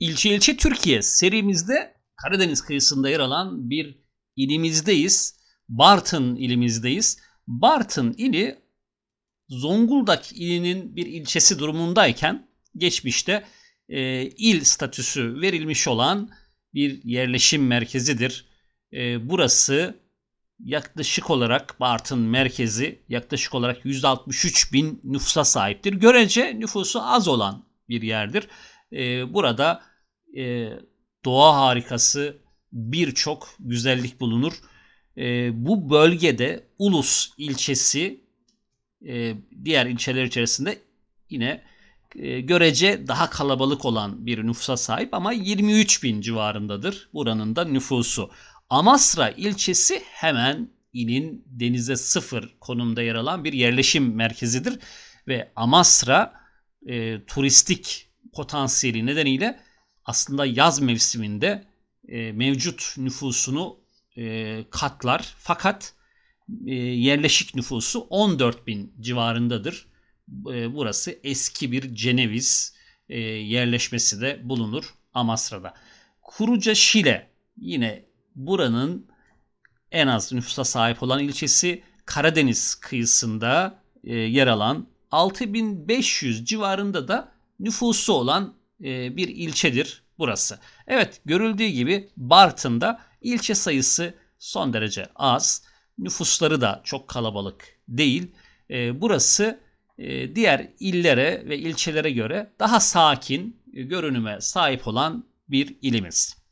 İlçe İlçe Türkiye serimizde Karadeniz kıyısında yer alan bir ilimizdeyiz. Bartın ilimizdeyiz. Bartın ili Zonguldak ilinin bir ilçesi durumundayken geçmişte e, il statüsü verilmiş olan bir yerleşim merkezidir. E, burası yaklaşık olarak Bartın merkezi yaklaşık olarak 163 bin nüfusa sahiptir. Görece nüfusu az olan bir yerdir. E, burada e, doğa harikası birçok güzellik bulunur. E, bu bölgede Ulus ilçesi e, diğer ilçeler içerisinde yine e, görece daha kalabalık olan bir nüfusa sahip ama 23 bin civarındadır buranın da nüfusu. Amasra ilçesi hemen ilin denize sıfır konumda yer alan bir yerleşim merkezidir ve Amasra e, turistik potansiyeli nedeniyle aslında yaz mevsiminde e, mevcut nüfusunu e, katlar fakat e, yerleşik nüfusu 14 bin civarındadır. E, burası eski bir Ceneviz e, yerleşmesi de bulunur Amasra'da. Kuruca Şile yine buranın en az nüfusa sahip olan ilçesi Karadeniz kıyısında e, yer alan 6500 civarında da nüfusu olan e, bir ilçedir burası. Evet görüldüğü gibi Bartın'da ilçe sayısı son derece az. Nüfusları da çok kalabalık değil. E, burası e, diğer illere ve ilçelere göre daha sakin görünüme sahip olan bir ilimiz.